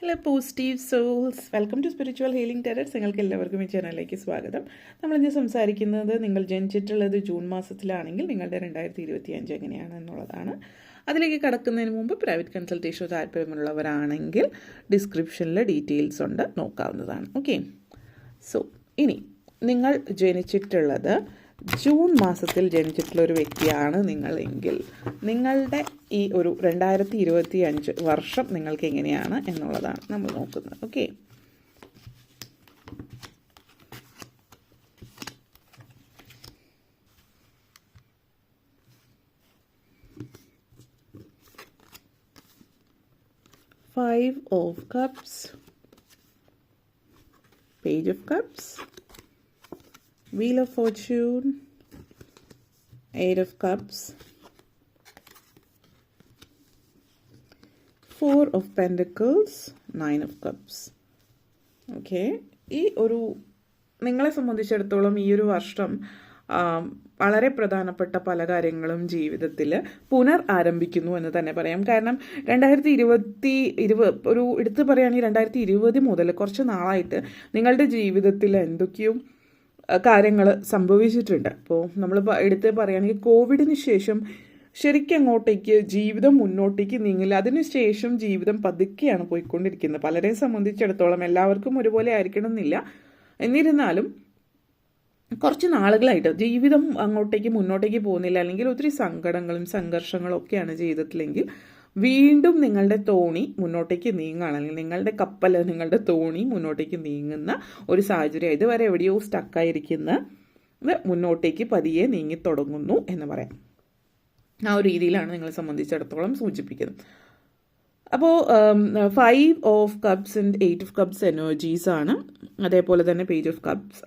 Hello positive souls welcome to spiritual healing tarots നിങ്ങൾക്ക് എല്ലാവർക്കും ഈ ചാനലിലേക്ക് സ്വാഗതം. നമ്മളിന്ന് സംസാരിക്കുന്നത് നിങ്ങൾ ജനിച്ചിട്ടുള്ളത് ജൂൺ മാസത്തിലാണെങ്കിൽ നിങ്ങളുടെ രണ്ടായിരത്തി ഇരുപത്തി അഞ്ച് എങ്ങനെയാണ് എന്നുള്ളതാണ്. അതിലേക്ക് കടക്കുന്നതിന് മുമ്പ് പ്രൈവറ്റ് കൺസൾട്ടേഷൻ താല്പര്യമുള്ളവരാണെങ്കിൽ ഡിസ്ക്രിപ്ഷനിൽ ഡീറ്റെയിൽസ് ഉണ്ട്. നോക്കാവുന്നതാണ്. ഓക്കെ സോ ഇനി നിങ്ങൾ ജനിച്ചിട്ടുള്ളത് ജൂൺ മാസത്തിൽ ജനിച്ചിട്ടുള്ള ഒരു വ്യക്തിയാണ് നിങ്ങളെങ്കിൽ നിങ്ങളുടെ ഈ ഒരു രണ്ടായിരത്തി ഇരുപത്തി അഞ്ച് വർഷം നിങ്ങൾക്ക് എങ്ങനെയാണ് എന്നുള്ളതാണ് നമ്മൾ നോക്കുന്നത്. Okay five of cups page of cups Wheel of Fortune, Eight of Cups, Four of Pentacles, Nine of Cups. Okay ഈ ഒരു നിങ്ങളെ സംബന്ധിച്ചിടത്തോളം ഈ ഒരു വർഷം വളരെ പ്രധാനപ്പെട്ട പല കാര്യങ്ങളും ജീവിതത്തിൽ പുനർ ആരംഭിക്കുന്നു എന്ന് തന്നെ പറയാം കാരണം രണ്ടായിരത്തി ഇരുപത്തി ഇരുപത് ഒരു എടുത്തു പറയുകയാണെങ്കിൽ രണ്ടായിരത്തി ഇരുപത് മുതൽ കുറച്ച് നാളായിട്ട് നിങ്ങളുടെ ജീവിതത്തിൽ എന്തൊക്കെയോ കാര്യങ്ങൾ സംഭവിച്ചിട്ടുണ്ട്. അപ്പോൾ നമ്മൾ എടുത്ത് പറയുകയാണെങ്കിൽ കോവിഡിന് ശേഷം ശരിക്കും അങ്ങോട്ടേക്ക് ജീവിതം മുന്നോട്ടേക്ക് നീങ്ങില്ല. അതിനുശേഷം ജീവിതം പതുക്കെയാണ് പോയിക്കൊണ്ടിരിക്കുന്നത്. പലരെ സംബന്ധിച്ചിടത്തോളം എല്ലാവർക്കും ഒരുപോലെ ആയിരിക്കണം എന്നില്ല എന്നിരുന്നാലും കുറച്ച് നാളുകളായിട്ട് ജീവിതം അങ്ങോട്ടേക്ക് മുന്നോട്ടേക്ക് പോകുന്നില്ല. അല്ലെങ്കിൽ ഒത്തിരി സങ്കടങ്ങളും സംഘർഷങ്ങളും ഒക്കെയാണ് ജീവിതത്തിലെങ്കിൽ വീണ്ടും നിങ്ങളുടെ തോണി മുന്നോട്ടേക്ക് നീങ്ങുകയാണ്. അല്ലെങ്കിൽ നിങ്ങളുടെ കപ്പൽ നിങ്ങളുടെ തോണി മുന്നോട്ടേക്ക് നീങ്ങുന്ന ഒരു സാഹചര്യം. ഇതുവരെ എവിടെയോ സ്റ്റക്കായിരിക്കുന്ന മുന്നോട്ടേക്ക് പതിയെ നീങ്ങി തുടങ്ങുന്നു എന്ന് പറയാം. ആ ഒരു രീതിയിലാണ് നിങ്ങളെ സംബന്ധിച്ചിടത്തോളം സൂചിപ്പിക്കുന്നത്. അപ്പോൾ five of cups and eight of cups energies ആണ്. അതേപോലെ തന്നെ പേജ് ഓഫ് കപ്സ്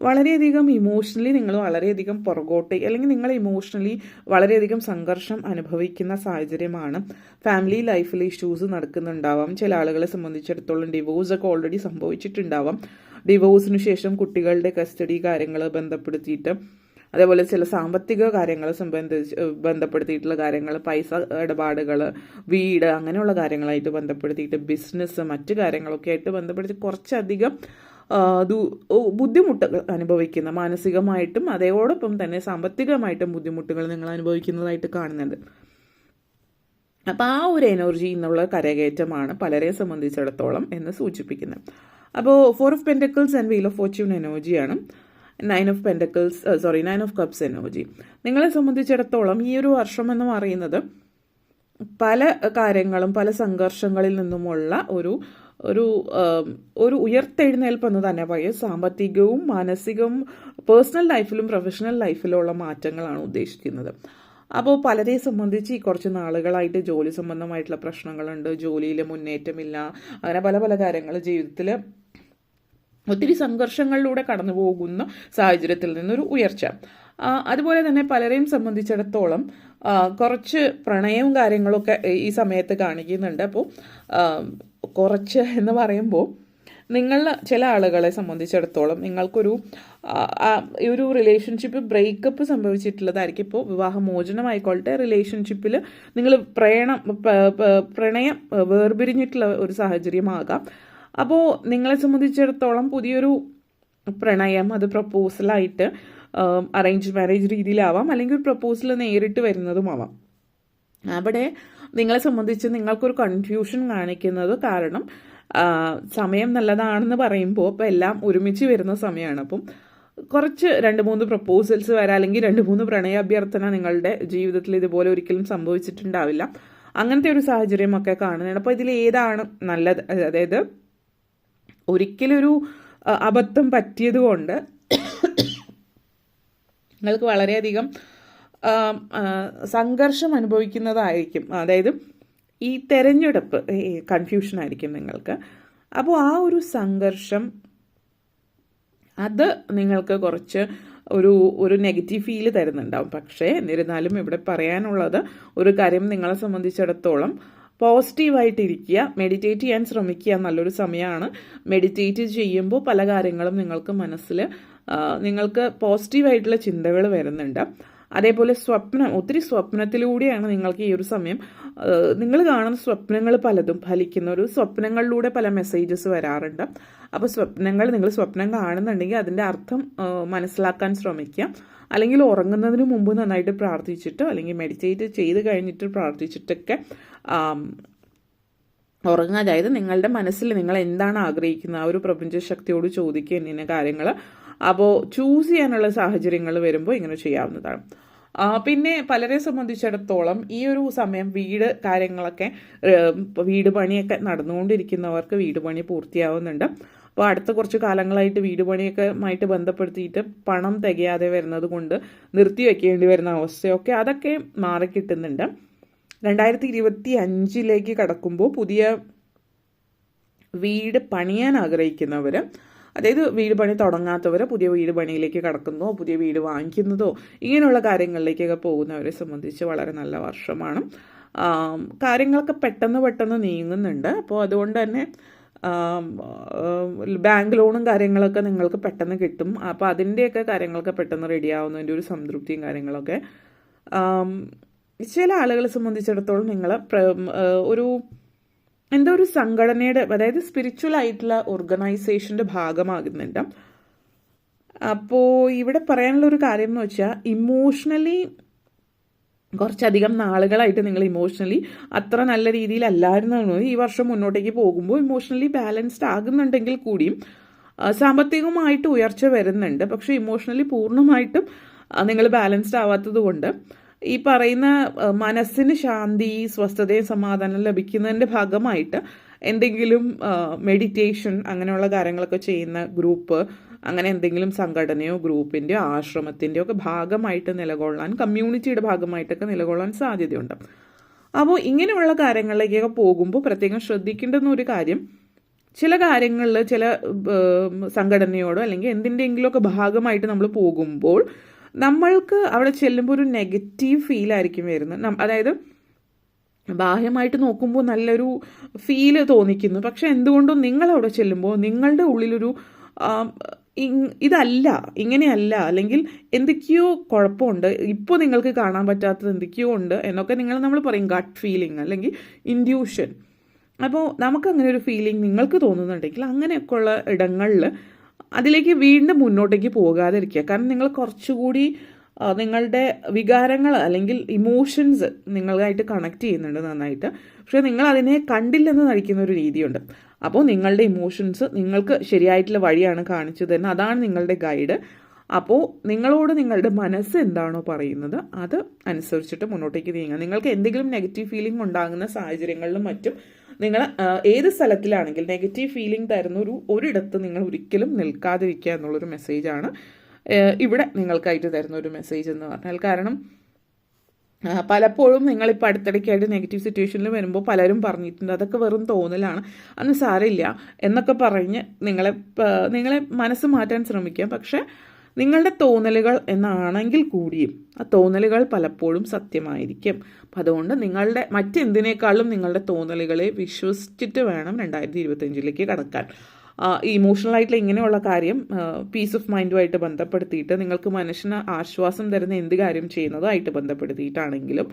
വളരെയധികം ഇമോഷണലി നിങ്ങൾ വളരെയധികം പുറകോട്ട് അല്ലെങ്കിൽ നിങ്ങൾ ഇമോഷണലി വളരെയധികം സംഘർഷം അനുഭവിക്കുന്ന സാഹചര്യമാണ്. ഫാമിലി ലൈഫിൽ ഇഷ്യൂസ് നടക്കുന്നുണ്ടാവാം. ചില ആളുകളെ സംബന്ധിച്ചിടത്തോളം ഡിവോഴ്സ് ഒക്കെ ഓൾറെഡി സംഭവിച്ചിട്ടുണ്ടാവാം. ഡിവോഴ്സിന് ശേഷം കുട്ടികളുടെ കസ്റ്റഡി കാര്യങ്ങൾ ബന്ധപ്പെടുത്തിയിട്ട് അതേപോലെ ചില സാമ്പത്തിക കാര്യങ്ങൾ സംബന്ധിച്ച് ബന്ധപ്പെടുത്തിയിട്ടുള്ള കാര്യങ്ങൾ പൈസ ഇടപാടുകൾ വീട് അങ്ങനെയുള്ള കാര്യങ്ങളായിട്ട് ബന്ധപ്പെടുത്തിയിട്ട് ബിസിനസ് മറ്റു കാര്യങ്ങളൊക്കെ ആയിട്ട് ബന്ധപ്പെടുത്തി കുറച്ചധികം ബുദ്ധിമുട്ടുകൾ അനുഭവിക്കുന്ന മാനസികമായിട്ടും അതോടൊപ്പം തന്നെ സാമ്പത്തികമായിട്ടും ബുദ്ധിമുട്ടുകൾ നിങ്ങൾ അനുഭവിക്കുന്നതായിട്ട് കാണുന്നുണ്ട്. അപ്പം ആ ഒരു എനർജി എന്നുള്ള കരകയറ്റമാണ് പലരെ സംബന്ധിച്ചിടത്തോളം എന്ന് സൂചിപ്പിക്കുന്നത്. അപ്പോൾ four of pentacles and wheel of fortune എനർജിയാണ്. Nine of pentacles sorry nine of cups energy. നിങ്ങളെ സംബന്ധിച്ചിടത്തോളം ഈ ഒരു വർഷം എന്ന് പറയുന്നത് പല കാര്യങ്ങളും പല സംഘർഷങ്ങളിൽ നിന്നുമുള്ള ഒരു ഒരു ഒരു ഉയർത്തെഴുന്നേൽപ്പ് എന്ന് തന്നെ പറയും. സാമ്പത്തികവും മാനസികവും പേഴ്സണൽ ലൈഫിലും പ്രൊഫഷണൽ ലൈഫിലുള്ള മാറ്റങ്ങളാണ് ഉദ്ദേശിക്കുന്നത്. അപ്പോൾ പലരെ സംബന്ധിച്ച് കുറച്ച് നാളുകളായിട്ട് ജോലി സംബന്ധമായിട്ടുള്ള പ്രശ്നങ്ങളുണ്ട്. ജോലിയിൽ മുന്നേറ്റമില്ല. അങ്ങനെ പല പല കാര്യങ്ങൾ ജീവിതത്തിൽ ഒത്തിരി സംഘർഷങ്ങളിലൂടെ കടന്നു പോകുന്ന സാഹചര്യത്തിൽ നിന്നൊരു ഉയർച്ച. അതുപോലെ തന്നെ പലരെയും സംബന്ധിച്ചിടത്തോളം കുറച്ച് പ്രണയവും കാര്യങ്ങളൊക്കെ ഈ സമയത്ത് കാണിക്കുന്നുണ്ട്. അപ്പോൾ കുറച്ച് എന്ന് പറയുമ്പോൾ നിങ്ങൾ ചില ആളുകളെ സംബന്ധിച്ചിടത്തോളം നിങ്ങൾക്കൊരു ഒരു റിലേഷൻഷിപ്പ് ബ്രേക്കപ്പ് സംഭവിച്ചിട്ടുള്ളതായിരിക്കും. ഇപ്പോൾ വിവാഹമോചനമായിക്കോട്ടെ റിലേഷൻഷിപ്പിൽ നിങ്ങൾ പ്രേണം പ്രണയം വേർപിരിഞ്ഞിട്ടുള്ള ഒരു സാഹചര്യമാകാം. അപ്പോൾ നിങ്ങളെ സംബന്ധിച്ചിടത്തോളം പുതിയൊരു പ്രണയം അത് പ്രപ്പോസലായിട്ട് അറേഞ്ച് മാരേജ് രീതിയിലാവാം. അല്ലെങ്കിൽ ഒരു പ്രപ്പോസൽ നേരിട്ട് വരുന്നതുമാവാം അവിടെ നിങ്ങളെ സംബന്ധിച്ച് നിങ്ങൾക്കൊരു കൺഫ്യൂഷൻ കാണിക്കുന്നത് കാരണം സമയം നല്ലതാണെന്ന് പറയുമ്പോൾ അപ്പോൾ എല്ലാം ഒരുമിച്ച് വരുന്ന സമയമാണ്. അപ്പം കുറച്ച് രണ്ട് മൂന്ന് പ്രപ്പോസൽസ് വരാം അല്ലെങ്കിൽ രണ്ട് മൂന്ന് പ്രണയ അഭ്യർത്ഥന നിങ്ങളുടെ ജീവിതത്തിൽ ഇതുപോലെ ഒരിക്കലും സംഭവിച്ചിട്ടുണ്ടാവില്ല. അങ്ങനത്തെ ഒരു സാഹചര്യമൊക്കെ കാണുന്നുണ്ട്. അപ്പോൾ ഇതിൽ ഏതാണ് നല്ലത്? അതായത് ഒരിക്കലൊരു അബദ്ധം പറ്റിയത് കൊണ്ട് നിങ്ങൾക്ക് വളരെയധികം സംഘർഷം അനുഭവിക്കുന്നതായിരിക്കും. അതായത് ഈ തെരഞ്ഞെടുപ്പ് കൺഫ്യൂഷൻ ആയിരിക്കും നിങ്ങൾക്ക്. അപ്പോൾ ആ ഒരു സംഘർഷം അത് നിങ്ങൾക്ക് കുറച്ച് ഒരു ഒരു നെഗറ്റീവ് ഫീൽ തരുന്നുണ്ടാവും. പക്ഷേ എന്നിരുന്നാലും ഇവിടെ പറയാനുള്ളത് ഒരു കാര്യം നിങ്ങളെ സംബന്ധിച്ചിടത്തോളം പോസിറ്റീവായിട്ടിരിക്കുക മെഡിറ്റേറ്റ് ചെയ്യാൻ ശ്രമിക്കുക നല്ലൊരു സമയമാണ്. മെഡിറ്റേറ്റ് ചെയ്യുമ്പോൾ പല കാര്യങ്ങളും നിങ്ങൾക്ക് മനസ്സിൽ നിങ്ങൾക്ക് പോസിറ്റീവായിട്ടുള്ള ചിന്തകൾ വരുന്നുണ്ട്. അതേപോലെ സ്വപ്നം ഒത്തിരി സ്വപ്നത്തിലൂടെയാണ് നിങ്ങൾക്ക് ഈ ഒരു സമയം നിങ്ങൾ കാണുന്ന സ്വപ്നങ്ങൾ പലതും ഫലിക്കുന്ന ഒരു സ്വപ്നങ്ങളിലൂടെ പല മെസ്സേജസ് വരാറുണ്ട്. അപ്പോൾ സ്വപ്നങ്ങൾ നിങ്ങൾ സ്വപ്നം കാണുന്നുണ്ടെങ്കിൽ അതിന്റെ അർത്ഥം മനസ്സിലാക്കാൻ ശ്രമിക്കുക. അല്ലെങ്കിൽ ഉറങ്ങുന്നതിന് മുമ്പ് നന്നായിട്ട് പ്രാർത്ഥിച്ചിട്ടോ അല്ലെങ്കിൽ മെഡിറ്റേറ്റ് ചെയ്ത് കഴിഞ്ഞിട്ട് പ്രാർത്ഥിച്ചിട്ടൊക്കെ ഉറങ്ങുക. അതായത് നിങ്ങളുടെ മനസ്സിൽ നിങ്ങൾ എന്താണ് ആഗ്രഹിക്കുന്നത്? ആ ഒരു പ്രപഞ്ച ശക്തിയോട് ചോദിക്കുക എന്നിങ്ങനെ കാര്യങ്ങൾ. അപ്പോൾ ചൂസ് ചെയ്യാനുള്ള സാഹചര്യങ്ങൾ വരുമ്പോൾ ഇങ്ങനെ ചെയ്യാവുന്നതാണ്. പിന്നെ പലരെ സംബന്ധിച്ചിടത്തോളം ഈ ഒരു സമയം വീട് കാര്യങ്ങളൊക്കെ വീട് പണിയൊക്കെ നടന്നുകൊണ്ടിരിക്കുന്നവർക്ക് വീട് പണി പൂർത്തിയാവുന്നുണ്ട്. അപ്പോൾ അടുത്ത കുറച്ച് കാലങ്ങളായിട്ട് വീട് പണിയൊക്കെ ആയിട്ട് ബന്ധപ്പെടുത്തിയിട്ട് പണം തികയാതെ വരുന്നത് കൊണ്ട് നിർത്തി വെക്കേണ്ടി വരുന്ന അവസ്ഥയൊക്കെ അതൊക്കെ മാറിക്കിട്ടുന്നുണ്ട് രണ്ടായിരത്തി ഇരുപത്തി അഞ്ചിലേക്ക് കടക്കുമ്പോൾ പുതിയ വീട് പണിയാൻ ആഗ്രഹിക്കുന്നവർ അതായത് വീട് പണി തുടങ്ങാത്തവർ പുതിയ വീട് പണിയിലേക്ക് കടക്കുന്നതോ പുതിയ വീട് വാങ്ങിക്കുന്നതോ ഇങ്ങനെയുള്ള കാര്യങ്ങളിലേക്കൊക്കെ പോകുന്നവരെ സംബന്ധിച്ച് വളരെ നല്ല വർഷമാണ്. കാര്യങ്ങളൊക്കെ പെട്ടെന്ന് പെട്ടെന്ന് നീങ്ങുന്നുണ്ട്. അപ്പോൾ അതുകൊണ്ട് തന്നെ ബാങ്ക് ലോണും കാര്യങ്ങളൊക്കെ നിങ്ങൾക്ക് പെട്ടെന്ന് കിട്ടും. അപ്പോൾ അതിന്റെയൊക്കെ കാര്യങ്ങളൊക്കെ പെട്ടെന്ന് റെഡിയാവുന്നതിന്റെ ഒരു സംതൃപ്തിയും കാര്യങ്ങളൊക്കെ. ചില ആളുകളെ സംബന്ധിച്ചിടത്തോളം നിങ്ങൾ ഒരു എന്തോ ഒരു സംഘടനയുടെ അതായത് സ്പിരിച്വൽ ആയിട്ടുള്ള ഓർഗനൈസേഷന്റെ ഭാഗമാകുന്നുണ്ട്. അപ്പോൾ ഇവിടെ പറയാനുള്ള ഒരു കാര്യം എന്ന് വെച്ചാൽ ഇമോഷണലി കുറച്ചധികം നാളുകളായിട്ട് നിങ്ങൾ ഇമോഷണലി അത്ര നല്ല രീതിയിലല്ലായിരുന്നു ഈ വർഷം മുന്നോട്ടേക്ക് പോകുമ്പോൾ ഇമോഷണലി ബാലൻസ്ഡ് ആകുന്നുണ്ടെങ്കിൽ കൂടിയും സാമ്പത്തികമായിട്ട് ഉയർച്ച വരുന്നുണ്ട്. പക്ഷേ ഇമോഷണലി പൂർണമായിട്ടും നിങ്ങൾ ബാലൻസ്ഡ് ആവാത്തത് കൊണ്ട് ഈ പറയുന്ന മനസ്സിന് ശാന്തി സ്വസ്ഥതയും സമാധാനം ലഭിക്കുന്നതിന്റെ ഭാഗമായിട്ട് എന്തെങ്കിലും മെഡിറ്റേഷൻ അങ്ങനെയുള്ള കാര്യങ്ങളൊക്കെ ചെയ്യുന്ന ഗ്രൂപ്പ് അങ്ങനെ എന്തെങ്കിലും സംഘടനയോ ഗ്രൂപ്പിന്റെയോ ആശ്രമത്തിന്റെയോ ഒക്കെ ഭാഗമായിട്ട് നിലകൊള്ളാൻ കമ്മ്യൂണിറ്റിയുടെ ഭാഗമായിട്ടൊക്കെ നിലകൊള്ളാൻ സാധ്യതയുണ്ട്. അപ്പോൾ ഇങ്ങനെയുള്ള കാര്യങ്ങളിലേക്കൊക്കെ പോകുമ്പോൾ പ്രത്യേകം ശ്രദ്ധിക്കേണ്ടുന്ന ഒരു കാര്യം ചില കാര്യങ്ങളിൽ ചില സംഘടനയോടോ അല്ലെങ്കിൽ എന്തിന്റെയെങ്കിലുമൊക്കെ ഭാഗമായിട്ട് നമ്മൾ പോകുമ്പോൾ നമ്മൾക്ക് അവിടെ ചെല്ലുമ്പോൾ ഒരു നെഗറ്റീവ് ഫീൽ ആയിരിക്കും വരുന്നത്. അതായത് ബാഹ്യമായിട്ട് നോക്കുമ്പോൾ നല്ലൊരു ഫീൽ തോന്നിക്കുന്നു. പക്ഷെ എന്തുകൊണ്ടും നിങ്ങൾ അവിടെ ചെല്ലുമ്പോൾ നിങ്ങളുടെ ഉള്ളിലൊരു ഇതല്ല ഇങ്ങനെയല്ല അല്ലെങ്കിൽ എന്തൊക്കെയോ കുഴപ്പമുണ്ട്. ഇപ്പോൾ നിങ്ങൾക്ക് കാണാൻ പറ്റാത്തത് എന്തൊക്കെയോ ഉണ്ട് എന്നൊക്കെ നിങ്ങൾ നമ്മൾ പറയും. ഗട്ട് ഫീലിംഗ് അല്ലെങ്കിൽ ഇൻഡ്യൂഷൻ അപ്പോൾ നമുക്കങ്ങനെ ഒരു ഫീലിംഗ് നിങ്ങൾക്ക് തോന്നുന്നുണ്ടെങ്കിൽ അങ്ങനെയൊക്കെയുള്ള ഇടങ്ങളിൽ അതിലേക്ക് വീണ്ടും മുന്നോട്ടേക്ക് പോകാതിരിക്കുക. കാരണം നിങ്ങൾ കുറച്ചുകൂടി നിങ്ങളുടെ വികാരങ്ങൾ അല്ലെങ്കിൽ ഇമോഷൻസ് നിങ്ങളായിട്ട് കണക്ട് ചെയ്യുന്നുണ്ട് നന്നായിട്ട്. പക്ഷേ നിങ്ങൾ അതിനെ കണ്ടില്ലെന്ന് നടിക്കുന്ന ഒരു രീതിയുണ്ട്. അപ്പോൾ നിങ്ങളുടെ ഇമോഷൻസ് നിങ്ങൾക്ക് ശരിയായിട്ടുള്ള വഴിയാണ് കാണിച്ചു തരുന്നത്. അതാണ് നിങ്ങളുടെ ഗൈഡ് അപ്പോൾ നിങ്ങളോട് നിങ്ങളുടെ മനസ്സ് എന്താണോ പറയുന്നത് അത് അനുസരിച്ചിട്ട് മുന്നോട്ടേക്ക് നീങ്ങുക. നിങ്ങൾക്ക് എന്തെങ്കിലും നെഗറ്റീവ് ഫീലിംഗ് ഉണ്ടാകുന്ന സാഹചര്യങ്ങളിലും മറ്റും നിങ്ങൾ ഏത് സ്ഥലത്തിലാണെങ്കിൽ നെഗറ്റീവ് ഫീലിംഗ് തരുന്ന ഒരു ഒരിടത്ത് നിങ്ങൾ ഒരിക്കലും നിൽക്കാതിരിക്കുക എന്നുള്ളൊരു മെസ്സേജാണ് ഇവിടെ നിങ്ങൾക്കായിട്ട് തരുന്ന ഒരു മെസ്സേജ് എന്ന് പറഞ്ഞാൽ കാരണം പലപ്പോഴും നിങ്ങളിപ്പോൾ അടുത്തിടയ്ക്കായിട്ട് നെഗറ്റീവ് സിറ്റുവേഷനിൽ വരുമ്പോൾ പലരും പറഞ്ഞിട്ടുണ്ട് അതൊക്കെ വെറും തോന്നലാണ്. അന്ന് സാരമില്ല എന്നൊക്കെ പറഞ്ഞ് നിങ്ങളെ നിങ്ങളെ മനസ്സ് മാറ്റാൻ ശ്രമിക്കാം. പക്ഷേ നിങ്ങളുടെ തോന്നലുകൾ എന്നാണെങ്കിൽ കൂടിയും ആ തോന്നലുകൾ പലപ്പോഴും സത്യമായിരിക്കും. അപ്പം അതുകൊണ്ട് നിങ്ങളുടെ മറ്റെന്തിനേക്കാളും നിങ്ങളുടെ തോന്നലുകളെ വിശ്വസിച്ചിട്ട് വേണം രണ്ടായിരത്തി ഇരുപത്തഞ്ചിലേക്ക് കടക്കാൻ ഇമോഷണൽ ആയിട്ടുള്ള ഇങ്ങനെയുള്ള കാര്യം പീസ് ഓഫ് മൈൻഡുമായിട്ട് ബന്ധപ്പെടുത്തിയിട്ട് നിങ്ങൾക്ക് മനസ്സിന് ആശ്വാസം തരുന്ന എന്ത് കാര്യം ചെയ്യുന്നതുമായിട്ട് ബന്ധപ്പെടുത്തിയിട്ടാണെങ്കിലും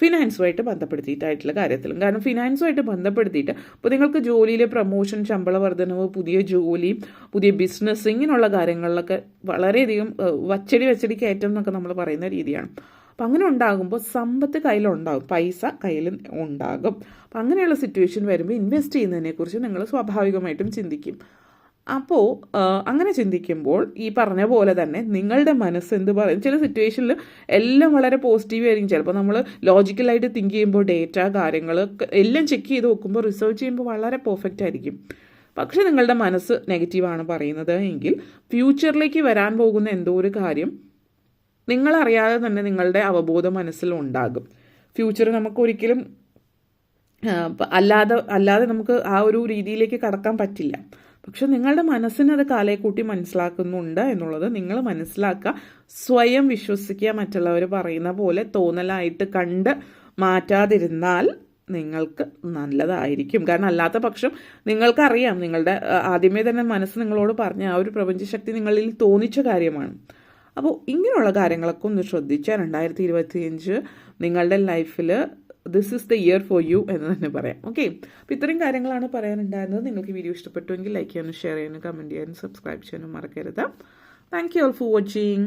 ഫിനാൻസുമായിട്ട് ബന്ധപ്പെടുത്തിയിട്ടായിട്ടുള്ള കാര്യത്തിലും. കാരണം ഫിനാൻസുമായിട്ട് ബന്ധപ്പെടുത്തിയിട്ട് ഇപ്പോൾ നിങ്ങൾക്ക് ജോലിയിലെ പ്രൊമോഷൻ ശമ്പള വർധനവ് പുതിയ ജോലി പുതിയ ബിസിനസ് ഇങ്ങനെയുള്ള കാര്യങ്ങളിലൊക്കെ വളരെയധികം വച്ചടി വച്ചടി കയറ്റം എന്നൊക്കെ നമ്മൾ പറയുന്ന രീതിയാണ്. അപ്പം അങ്ങനെ ഉണ്ടാകുമ്പോൾ സമ്പത്ത് കയ്യിലുണ്ടാകും പൈസ കയ്യിൽ ഉണ്ടാകും. അപ്പം അങ്ങനെയുള്ള സിറ്റുവേഷൻ വരുമ്പോൾ ഇൻവെസ്റ്റ് ചെയ്യുന്നതിനെക്കുറിച്ച് നിങ്ങൾ സ്വാഭാവികമായിട്ടും ചിന്തിക്കും. അപ്പോൾ അങ്ങനെ ചിന്തിക്കുമ്പോൾ ഈ പറഞ്ഞ പോലെ തന്നെ നിങ്ങളുടെ മനസ്സ് എന്ത് പറയും? ചില സിറ്റുവേഷനിൽ എല്ലാം വളരെ പോസിറ്റീവ് ആയിരിക്കും. ചിലപ്പോൾ നമ്മൾ ലോജിക്കലായിട്ട് തിങ്ക് ചെയ്യുമ്പോൾ ഡേറ്റ കാര്യങ്ങൾ എല്ലാം ചെക്ക് ചെയ്ത് നോക്കുമ്പോൾ റിസർച്ച് ചെയ്യുമ്പോൾ വളരെ പെർഫെക്റ്റ് ആയിരിക്കും. പക്ഷേ നിങ്ങളുടെ മനസ്സ് നെഗറ്റീവാണ് പറയുന്നത് എങ്കിൽ ഫ്യൂച്ചറിലേക്ക് വരാൻ പോകുന്ന എന്തോ ഒരു കാര്യം നിങ്ങളറിയാതെ തന്നെ നിങ്ങളുടെ അവബോധ മനസ്സിൽ ഉണ്ടാകും. ഫ്യൂച്ചർ നമുക്ക് ഒരിക്കലും അല്ലാതെ അല്ലാതെ നമുക്ക് ആ ഒരു രീതിയിലേക്ക് കടക്കാൻ പറ്റില്ല. പക്ഷെ നിങ്ങളുടെ മനസ്സിന് അത് കാലയെക്കൂട്ടി മനസ്സിലാക്കുന്നുണ്ട് എന്നുള്ളത് നിങ്ങൾ മനസ്സിലാക്കുക. സ്വയം വിശ്വസിക്കുക മറ്റുള്ളവർ പറയുന്ന പോലെ തോന്നലായിട്ട് കണ്ട് മാറ്റാതിരുന്നാൽ നിങ്ങൾക്ക് നല്ലതായിരിക്കും. കാരണം അല്ലാത്ത പക്ഷം നിങ്ങൾക്കറിയാം നിങ്ങളുടെ ആദ്യമേ തന്നെ മനസ്സ് നിങ്ങളോട് പറഞ്ഞ ആ ഒരു പ്രപഞ്ചശക്തി നിങ്ങളിൽ തോന്നിച്ച കാര്യമാണ്. അപ്പോൾ ഇങ്ങനെയുള്ള കാര്യങ്ങളൊക്കെ ഒന്ന് ശ്രദ്ധിച്ചാൽ രണ്ടായിരത്തി ഇരുപത്തിയഞ്ച് നിങ്ങളുടെ ലൈഫിൽ this is the year for you എന്ന് തന്നെ പറയാം. ഓക്കെ അപ്പോൾ ഇത്രയും കാര്യങ്ങളാണ് പറയാനുണ്ടായിരുന്നത്. നിങ്ങൾക്ക് വീഡിയോ ഇഷ്ടപ്പെട്ടുവെങ്കിൽ ലൈക്ക് ചെയ്യാനും ഷെയർ ചെയ്യാനും കമന്റ് ചെയ്യാനും സബ്സ്ക്രൈബ് ചെയ്യാനും മറക്കരുത്. Thank you all for watching